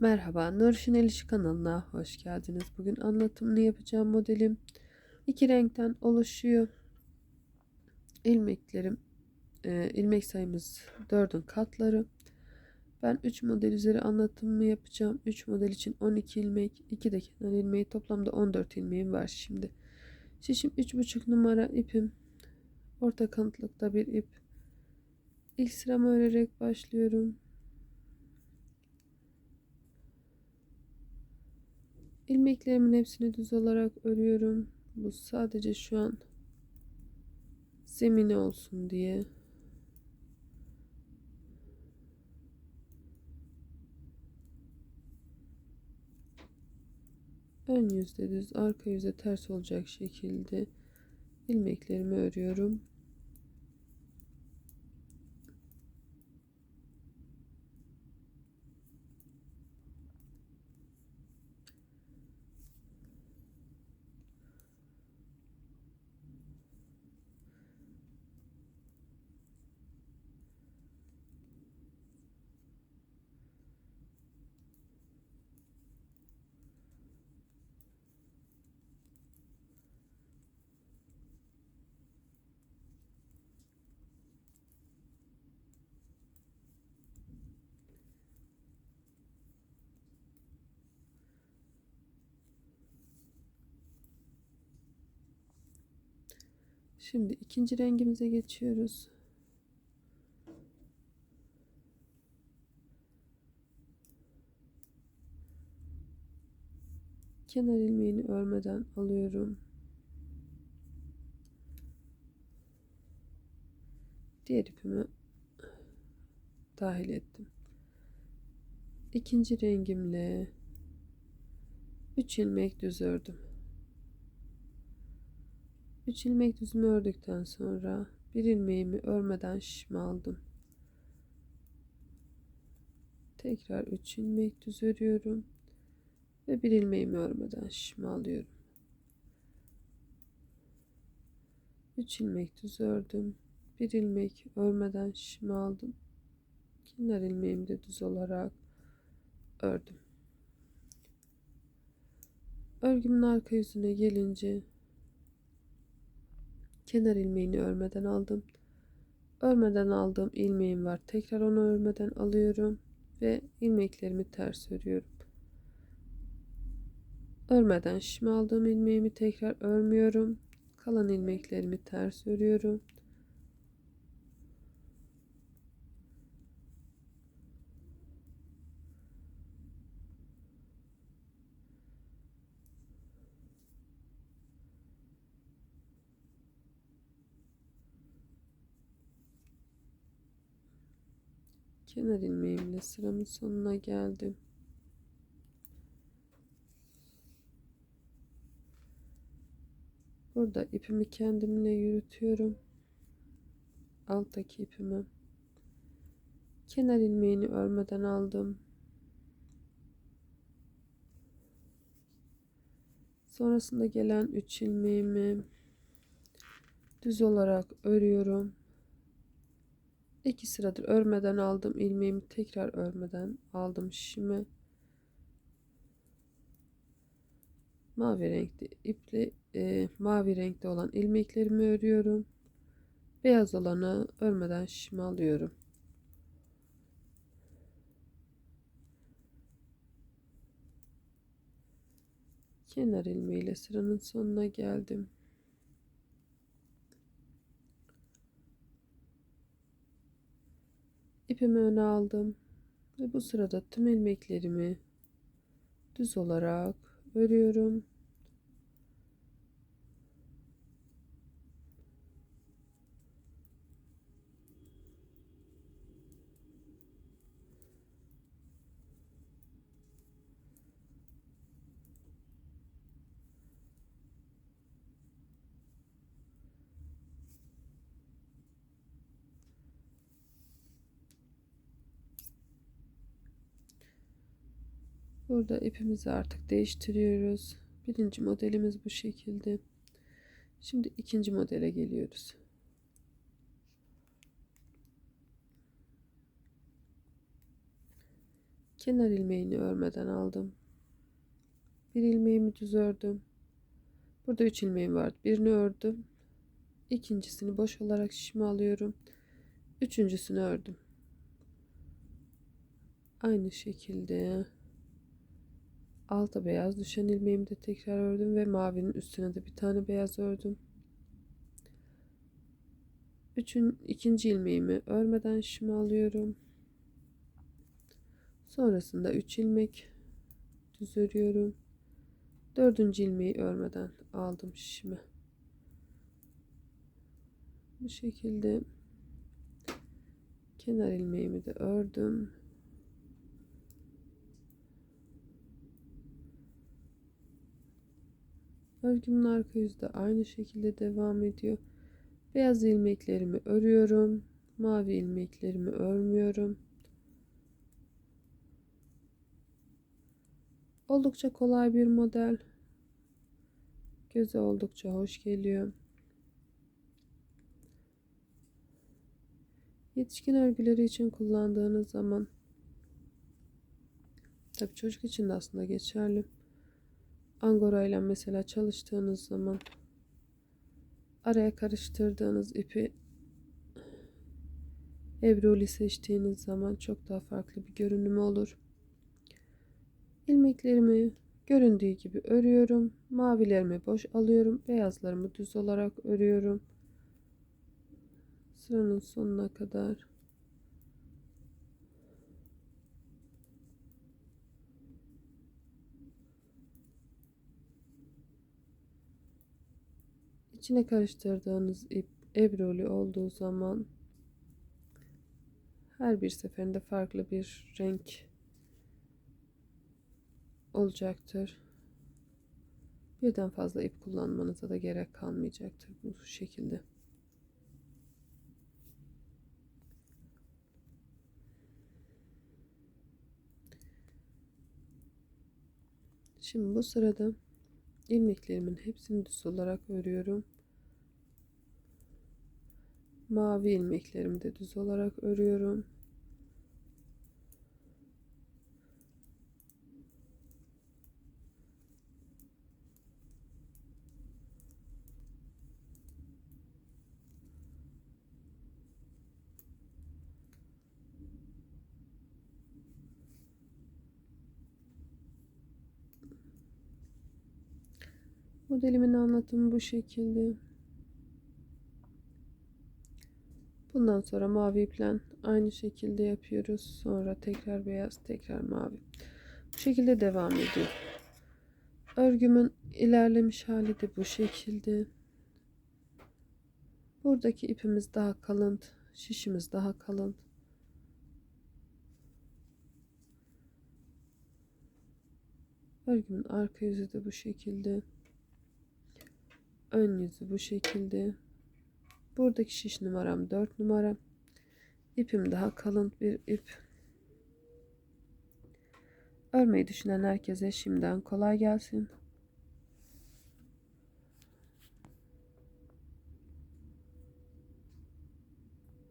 Merhaba, Nurşin El İşi kanalına hoş geldiniz. Bugün anlatımını yapacağım modelim iki renkten oluşuyor. İlmeklerim, e, ilmek sayımız 4'ün katları. Ben 3 model üzeri anlatımımı yapacağım. 3 model için 12 ilmek, 2 de kenar ilmeği toplamda 14 ilmeğim var şimdi. Şişim 3,5 numara ipim. Orta kanıtlıkta bir ip. İlk sıramı örerek başlıyorum. İlmeklerimin hepsini düz olarak örüyorum. Bu sadece şu an zemini olsun diye. Ön yüzde düz, arka yüzde ters olacak şekilde ilmeklerimi örüyorum. Şimdi ikinci rengimize geçiyoruz. Kenar ilmeğini örmeden alıyorum. Diğer ipimi dahil ettim. İkinci rengimle 3 ilmek düz ördüm. 3 ilmek düzümü ördükten sonra bir ilmeğimi örmeden şişme aldım. Tekrar 3 ilmek düz örüyorum ve bir ilmeğimi örmeden şişme alıyorum. 3 ilmek düz ördüm. Bir ilmek örmeden şişme aldım. Kenar ilmeğimi de düz olarak ördüm. Örgümün arka yüzüne gelince kenar ilmeğini örmeden aldım. Örmeden aldığım ilmeğim var. Tekrar onu örmeden alıyorum ve ilmeklerimi ters örüyorum. Örmeden şişme aldığım ilmeğimi tekrar örmüyorum. Kalan ilmeklerimi ters örüyorum. Kenar ilmeğimle sıramın sonuna geldim. Burada ipimi kendimle yürütüyorum. Alttaki ipimi. Kenar ilmeğini örmeden aldım. Sonrasında gelen 3 ilmeğimi düz olarak örüyorum. İki sıradır örmeden aldım ilmeğimi tekrar örmeden aldım şişime. Mavi renkli iple e, mavi renkte olan ilmeklerimi örüyorum. Beyaz olanı örmeden şişime alıyorum. Kenar ilmeğiyle sıranın sonuna geldim. İpimi öne aldım ve bu sırada tüm ilmeklerimi düz olarak örüyorum. Burada ipimizi artık değiştiriyoruz. Birinci modelimiz bu şekilde. Şimdi ikinci modele geliyoruz. Kenar ilmeğini örmeden aldım. Bir ilmeğimi düz ördüm. Burada 3 ilmeğim vardı. Birini ördüm. İkincisini boş olarak şişime alıyorum. Üçüncüsünü ördüm. Aynı şekilde alta beyaz düşen ilmeğimi de tekrar ördüm ve mavinin üstüne de bir tane beyaz ördüm. Üçün, ikinci ilmeğimi örmeden şişime alıyorum. Sonrasında 3 ilmek düz örüyorum. Dördüncü ilmeği örmeden aldım şişime. Bu şekilde kenar ilmeğimi de ördüm. Örgümün arka yüzü de aynı şekilde devam ediyor. Beyaz ilmeklerimi örüyorum. Mavi ilmeklerimi örmüyorum. Oldukça kolay bir model. Göze oldukça hoş geliyor. Yetişkin örgüleri için kullandığınız zaman tabi çocuk için de aslında geçerli. Angora ile mesela çalıştığınız zaman araya karıştırdığınız ipi Ebroli seçtiğiniz zaman çok daha farklı bir görünümü olur. İlmeklerimi göründüğü gibi örüyorum. Mavilerimi boş alıyorum. Beyazlarımı düz olarak örüyorum. Sıranın sonuna kadar. İçine karıştırdığınız ip ebroli olduğu zaman her bir seferinde farklı bir renk olacaktır. Birden fazla ip kullanmanıza da gerek kalmayacaktır bu şekilde. Şimdi bu sırada ilmeklerimin hepsini düz olarak örüyorum. Mavi ilmeklerimi de düz olarak örüyorum. Modelimin anlatımı bu şekilde. Bundan sonra mavi iplen aynı şekilde yapıyoruz. Sonra tekrar beyaz, tekrar mavi. Bu şekilde devam ediyor. Örgümün ilerlemiş hali de bu şekilde. Buradaki ipimiz daha kalın, şişimiz daha kalın. Örgümün arka yüzü de bu şekilde. Ön yüzü bu şekilde. Buradaki şiş numaram 4 numara. İpim daha kalın bir ip. Örmeyi düşünen herkese şimdiden kolay gelsin.